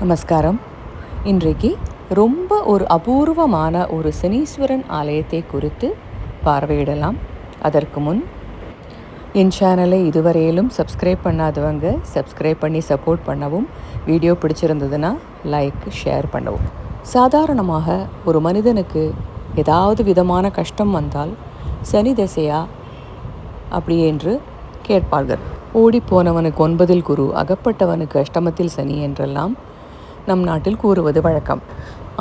நமஸ்காரம். இன்றைக்கு ரொம்ப ஒரு அபூர்வமான ஒரு சனீஸ்வரன் ஆலயத்தை குறித்து பார்வையிடலாம். அதற்கு முன் என் சேனலை இதுவரையிலும் சப்ஸ்கிரைப் பண்ணாதவங்க சப்ஸ்கிரைப் பண்ணி சப்போர்ட் பண்ணவும் வீடியோ பிடிச்சிருந்ததுன்னா லைக் ஷேர் பண்ணவும். சாதாரணமாக ஒரு மனிதனுக்கு ஏதாவது விதமான கஷ்டம் வந்தால் சனி திசையா அப்படி என்று கேட்பார்கள். ஓடிப்போனவனுக்கு ஒன்பதில் குரு அகப்பட்டவனுக்கு அஷ்டமத்தில் சனி என்றெல்லாம் நம் நாட்டில் கூறுவது வழக்கம்.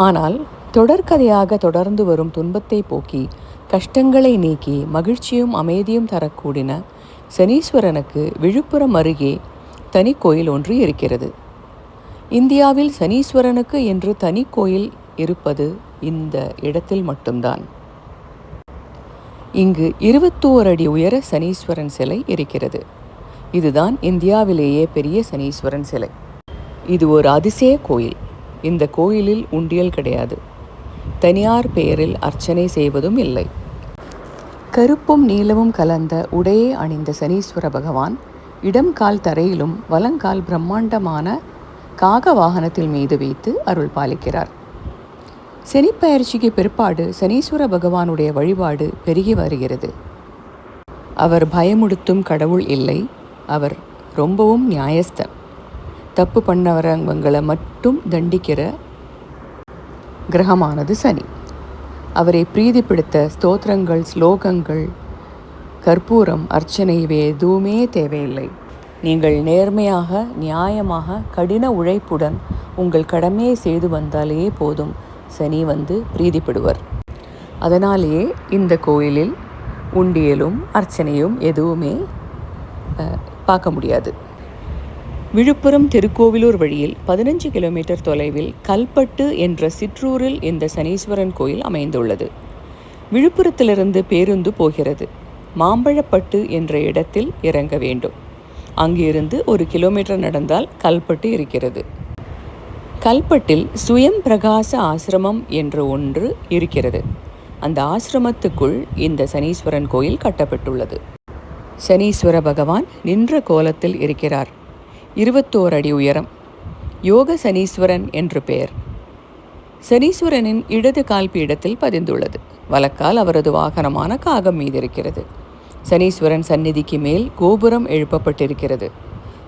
ஆனால் தொடர்கதையாக தொடர்ந்து வரும் துன்பத்தை போக்கி கஷ்டங்களை நீக்கி மகிழ்ச்சியும் அமைதியும் தரக்கூடின சனீஸ்வரனுக்கு விழுப்புரம் அருகே தனி கோயில் ஒன்று இருக்கிறது. இந்தியாவில் சனீஸ்வரனுக்கு என்று தனி கோயில் இருப்பது இந்த இடத்தில் மட்டும்தான். இங்கு இருபத்தோரு அடி உயர சனீஸ்வரன் சிலை இருக்கிறது. இதுதான் இந்தியாவிலேயே பெரிய சனீஸ்வரன் சிலை. இது ஒரு அதிசய கோயில். இந்த கோயிலில் உண்டியல் கிடையாது. தனியார் பெயரில் அர்ச்சனை செய்வதும் இல்லை. கருப்பும் நீலமும் கலந்த உடையே அணிந்த சனீஸ்வர பகவான் இடம் கால் தரையிலும் வலங்கால் பிரம்மாண்டமான காக வாகனத்தில் மீது வைத்து அருள் பாலிக்கிறார். சனிப்பயிற்சிக்கு பிற்பாடு சனீஸ்வர பகவானுடைய வழிபாடு பெருகி வருகிறது. அவர் பயமுடுத்தும் கடவுள் இல்லை. அவர் ரொம்பவும் நியாயஸ்தன். தப்பு பண்ணவரவங்களை மட்டும் தண்டிக்கிற கிரகமானது சனி. அவரை பிரீதிப்படுத்த ஸ்தோத்திரங்கள் ஸ்லோகங்கள் கற்பூரம் அர்ச்சனை இவை எதுவுமே தேவையில்லை. நீங்கள் நேர்மையாக நியாயமாக கடின உழைப்புடன் உங்கள் கடமையை செய்து வந்தாலே போதும் சனி வந்து பிரீதிப்படுவர். அதனாலேயே இந்த கோயிலில் உண்டியலும் அர்ச்சனையும் எதுவுமே பார்க்க முடியாது. விழுப்புரம் திருக்கோவிலூர் வழியில் பதினஞ்சு கிலோமீட்டர் தொலைவில் கல்பட்டு என்ற சிற்றூரில் இந்த சனீஸ்வரன் கோயில் அமைந்துள்ளது. விழுப்புரத்திலிருந்து பேருந்து போகிறது. மாம்பழப்பட்டு என்ற இடத்தில் இறங்க வேண்டும். அங்கிருந்து ஒரு கிலோமீட்டர் நடந்தால் கல்பட்டு இருக்கிறது. கல்பட்டில் சுயம் பிரகாச ஆசிரமம் என்று ஒன்று இருக்கிறது. அந்த ஆசிரமத்துக்குள் இந்த சனீஸ்வரன் கோயில் கட்டப்பட்டுள்ளது. சனீஸ்வர பகவான் நின்ற கோலத்தில் இருக்கிறார். இருபத்தோர் அடி உயரம். யோக சனீஸ்வரன் என்று பெயர். சனீஸ்வரனின் இடது கால் பீடத்தில் பதிந்துள்ளது. வலக்கால் அவரது வாகனமான காகம் மீது இருக்கிறது சனீஸ்வரன் சந்நிதிக்கு மேல் கோபுரம் எழுப்பப்பட்டிருக்கிறது.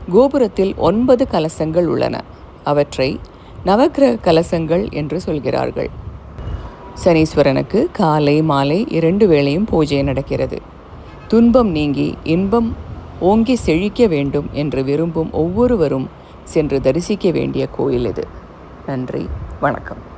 கோபுரத்தில் ஒன்பது கலசங்கள் உள்ளன. அவற்றை நவக்கிரக கலசங்கள் என்று சொல்கிறார்கள். சனீஸ்வரனுக்கு காலை மாலை இரண்டு வேளையும் பூஜை நடக்கிறது. துன்பம் நீங்கி இன்பம் ஓங்கி செழிக்க வேண்டும் என்று விரும்பும் ஒவ்வொருவரும் சென்று தரிசிக்க வேண்டிய கோயில் இது. நன்றி. வணக்கம்.